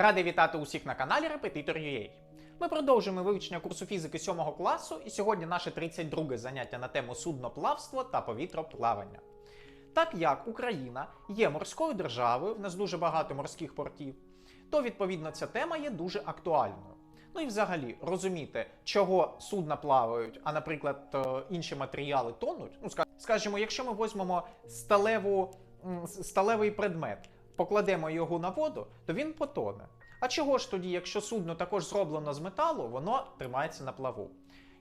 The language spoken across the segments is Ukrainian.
Радий вітати усіх на каналі Repetitor.ua. Ми продовжуємо вивчення курсу фізики 7 класу, і сьогодні наше 32 заняття на тему судноплавство та повітроплавання. Так як Україна є морською державою, в нас дуже багато морських портів, то відповідно ця тема є дуже актуальною. Ну і взагалі розуміти, чого судна плавають, а наприклад, е, інші матеріали тонуть. Ну, скажімо, якщо ми візьмемо сталеву, сталевий предмет, покладемо його на воду, то він потоне. А чого ж тоді, якщо судно також зроблено з металу, воно тримається на плаву?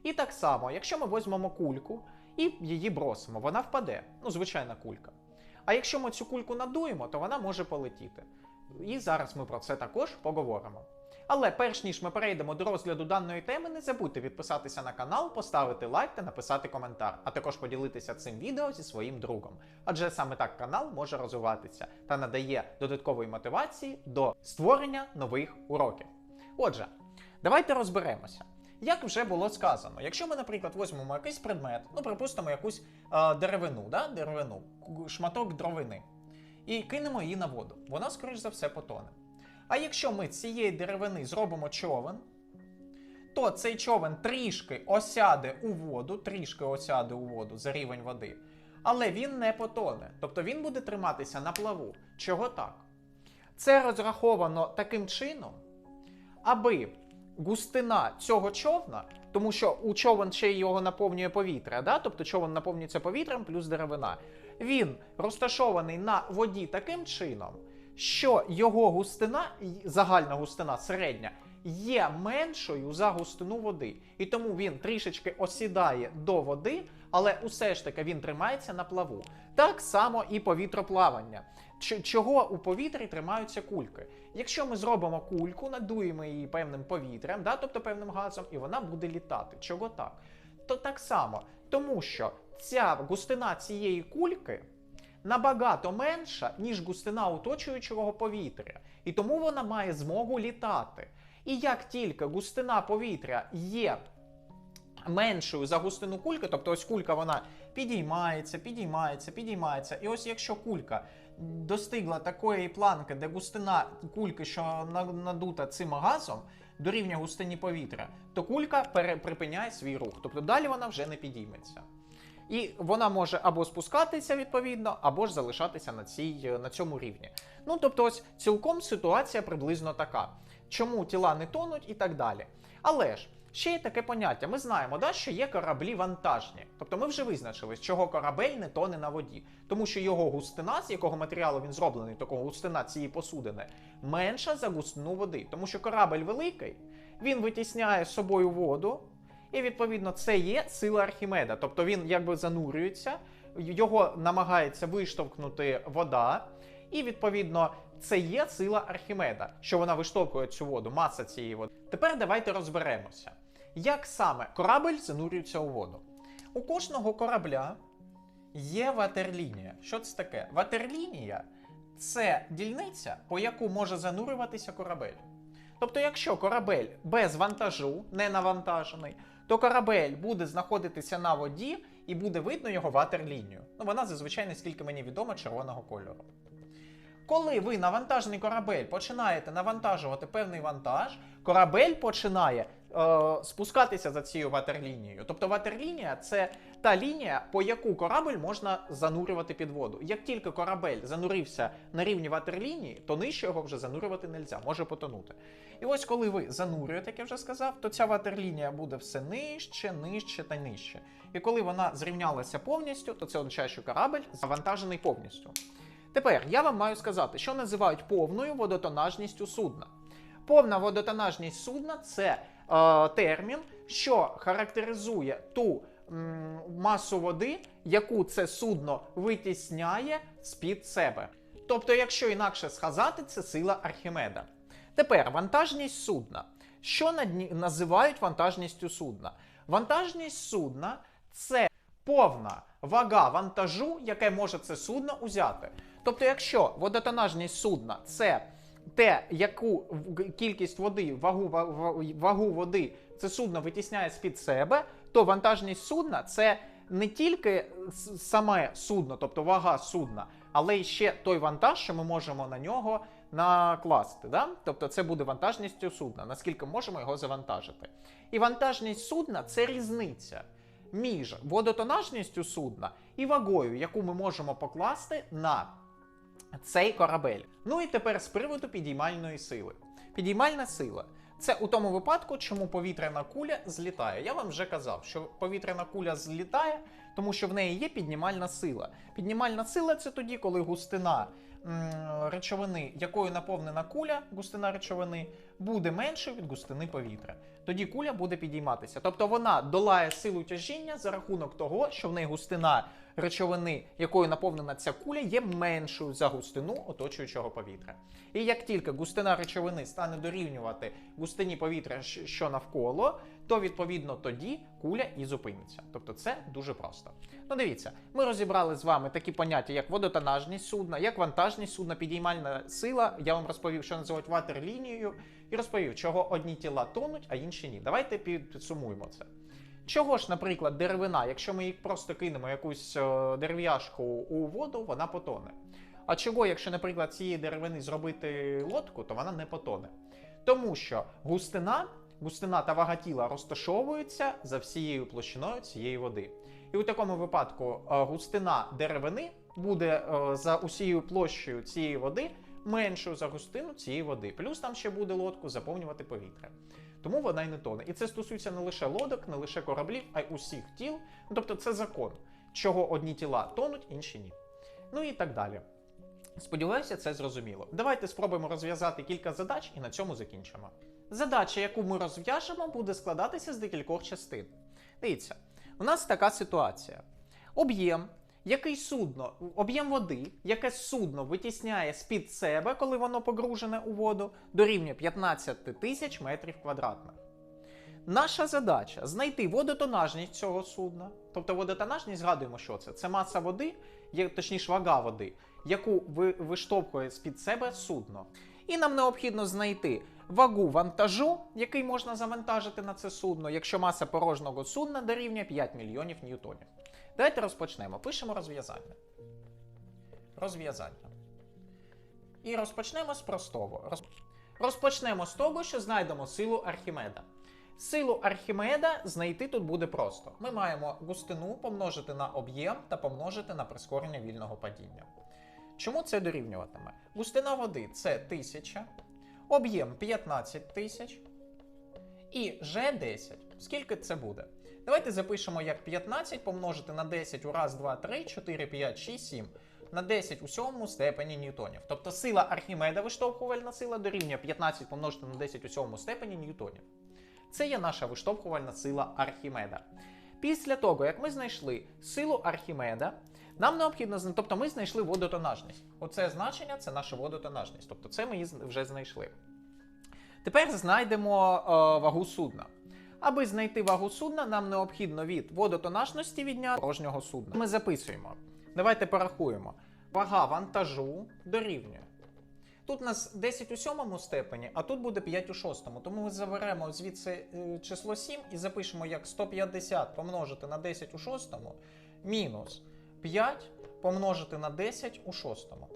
І так само, якщо ми візьмемо кульку і її бросимо, вона впаде. Ну, звичайна кулька. А якщо ми цю кульку надуємо, то вона може полетіти. І зараз ми про це також поговоримо. Але перш ніж ми перейдемо до розгляду даної теми, не забудьте підписатися на канал, поставити лайк та написати коментар, а також поділитися цим відео зі своїм другом. Адже саме так канал може розвиватися та надає додаткової мотивації до створення нових уроків. Отже, давайте розберемося. Як вже було сказано, якщо ми, наприклад, візьмемо якийсь предмет, ну припустимо якусь е, деревину, да? деревину, шматок дровини, і кинемо її на воду, вона, скоріш за все, потоне. А якщо ми цієї деревини зробимо човен, то цей човен трішки осяде у воду, трішки осяде у воду за рівень води, але він не потоне. Тобто він буде триматися на плаву. Чого так? Це розраховано таким чином, аби густина цього човна, тому що у човен ще його наповнює повітря, да? тобто човен наповнюється повітрям плюс деревина. Він розташований на воді таким чином, що його густина, загальна густина середня, є меншою за густину води. І тому він трішечки осідає до води, але усе ж таки він тримається на плаву. Так само і повітроплавання. Чого у повітрі тримаються кульки? Якщо ми зробимо кульку, надуємо її певним повітрям, да, тобто певним газом, і вона буде літати. Чого так? То так само, тому що ця густина цієї кульки набагато менша, ніж густина оточуючого повітря, і тому вона має змогу літати. І як тільки густина повітря є меншою за густину кульки, тобто ось кулька вона підіймається, підіймається, підіймається. І ось якщо кулька достигла такої планки, де густина кульки, що надута цим газом, дорівнює густині повітря, то кулька припиняє свій рух. Тобто далі вона вже не підійметься. І вона може або спускатися відповідно, або ж залишатися на, цій, на цьому рівні. Ну тобто, ось цілком ситуація приблизно така. Чому тіла не тонуть і так далі. Але ж ще є таке поняття. Ми знаємо, да, що є кораблі вантажні. Тобто ми вже визначили, чого корабель не тоне на воді. Тому що його густина, з якого матеріалу він зроблений, такого густина цієї посудини, менша за густину води. Тому що корабель великий, він витісняє з собою воду, і відповідно це є сила Архімеда. Тобто він якби занурюється, його намагається виштовхнути вода, і відповідно це є сила Архімеда, що вона виштовхує цю воду, маса цієї води. Тепер давайте розберемося, як саме корабель занурюється у воду. У кожного корабля є ватерлінія. Що це таке? Ватерлінія це дільниця, по яку може занурюватися корабель. Тобто, якщо корабель без вантажу, не навантажений, то корабель буде знаходитися на воді і буде видно його ватерлінію. Ну, вона зазвичай, наскільки мені відомо, червоного кольору. Коли ви навантажений корабель починаєте навантажувати певний вантаж, корабель починає е, спускатися за цією ватерлінією. Тобто ватерлінія це та лінія, по яку корабель можна занурювати під воду. Як тільки корабель занурився на рівні ватерлінії, то нижче його вже занурювати не можна, може потонути. І ось коли ви занурюєте, як я вже сказав, то ця ватерлінія буде все нижче, нижче та нижче. І коли вона зрівнялася повністю, то це означає, що корабель завантажений повністю. Тепер я вам маю сказати, що називають повною водотонажністю судна. Повна водотонажність судна це е, термін, що характеризує ту масу води, яку це судно витісняє з-під себе. Тобто, якщо інакше сказати, це сила Архімеда. Тепер вантажність судна. Що називають вантажністю судна? Вантажність судна це повна вага вантажу, яке може це судно узяти. Тобто, якщо водотонажність судна це те, яку кількість води, вагу, ва- ва- вагу води це судно витісняє з-під себе, то вантажність судна це не тільки саме судно, тобто вага судна, але й ще той вантаж, що ми можемо на нього накласти. Да? Тобто це буде вантажністю судна, наскільки можемо його завантажити. І вантажність судна це різниця між водотонажністю судна і вагою, яку ми можемо покласти на цей корабель. Ну і тепер з приводу підіймальної сили. Підіймальна сила це у тому випадку, чому повітряна куля злітає. Я вам вже казав, що повітряна куля злітає, тому що в неї є піднімальна сила. Піднімальна сила це тоді, коли густина речовини, якою наповнена куля, густина речовини, буде меншою від густини повітря. Тоді куля буде підійматися. Тобто вона долає силу тяжіння за рахунок того, що в неї густина речовини, якою наповнена ця куля, є меншою за густину оточуючого повітря. І як тільки густина речовини стане дорівнювати густині повітря, що навколо, то відповідно тоді куля і зупиниться. Тобто це дуже просто. Ну дивіться, ми розібрали з вами такі поняття, як водотонажність судна, як вантажність судна, підіймальна сила. Я вам розповів, що називають ватерлінією, і розповів, чого одні тіла тонуть, а інші ні. Давайте підсумуємо це. Чого ж, наприклад, деревина, якщо ми їх просто кинемо якусь е, дерев'яшку у воду, вона потоне. А чого, якщо, наприклад, цієї деревини зробити лодку, то вона не потоне. Тому що густина, густина та вага тіла розташовуються за всією площиною цієї води. І у такому випадку е, густина деревини буде е, за усією площею цієї води меншою за густину цієї води. Плюс там ще буде лодку заповнювати повітря. Тому вона й не тоне. І це стосується не лише лодок, не лише кораблів, а й усіх тіл. Ну, тобто це закон, чого одні тіла тонуть, інші ні. Ну і так далі. Сподіваюся, це зрозуміло. Давайте спробуємо розв'язати кілька задач і на цьому закінчимо. Задача, яку ми розв'яжемо, буде складатися з декількох частин. Дивіться, у нас така ситуація. Об'єм, який судно, об'єм води, яке судно витісняє з-під себе, коли воно погружене у воду, дорівнює 15 тисяч метрів квадратних. Наша задача знайти водотонажність цього судна. Тобто водотонажність, згадуємо, що це. Це маса води, точніше вага води, яку виштовхує з-під себе судно. І нам необхідно знайти вагу вантажу, який можна завантажити на це судно, якщо маса порожнього судна дорівнює 5 мільйонів ньютонів. Давайте розпочнемо. Пишемо розв'язання. Розв'язання. І розпочнемо з простого. Розпочнемо з того, що знайдемо силу Архімеда. Силу Архімеда знайти тут буде просто. Ми маємо густину помножити на об'єм та помножити на прискорення вільного падіння. Чому це дорівнюватиме? Густина води це 1000, об'єм 15 тисяч і G10. Скільки це буде? Давайте запишемо як 15 помножити на 10 у раз, 2, 3, 4, 5, 6, 7. На 10 у сьомому степені ньютонів. Тобто сила Архімеда, виштовхувальна сила, дорівнює 15 помножити на 10 у сьомому степені ньютонів. Це є наша виштовхувальна сила Архімеда. Після того, як ми знайшли силу Архімеда, нам необхідно тобто ми знайшли водотонажність. Оце значення це наша водотонажність. Тобто це ми її вже знайшли. Тепер знайдемо е, вагу судна. Аби знайти вагу судна, нам необхідно від водотонажності відняти порожнього судна. Ми записуємо. Давайте порахуємо. Вага вантажу дорівнює. Тут у нас 10 у сьомому степені, а тут буде 5 у шостому. Тому ми заберемо звідси е, число 7 і запишемо як 150 помножити на 10 у шостому мінус 5 помножити на 10 у шостому.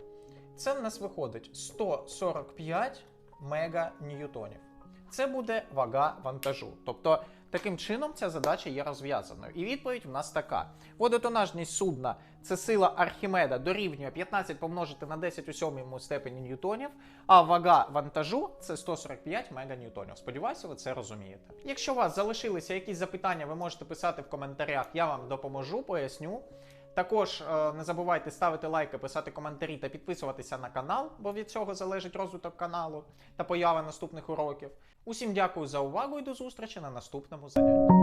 Це в нас виходить 145 меганьютонів. Це буде вага вантажу. Тобто, таким чином ця задача є розв'язаною. І відповідь в нас така: водотонажність судна це сила Архімеда дорівнює 15 помножити на 10 у сьомому степені ньютонів, а вага вантажу це 145 меганьютонів. Сподіваюся, ви це розумієте. Якщо у вас залишилися якісь запитання, ви можете писати в коментарях, я вам допоможу, поясню. Також е, не забувайте ставити лайки, писати коментарі та підписуватися на канал, бо від цього залежить розвиток каналу та поява наступних уроків. Усім дякую за увагу і до зустрічі на наступному занятті.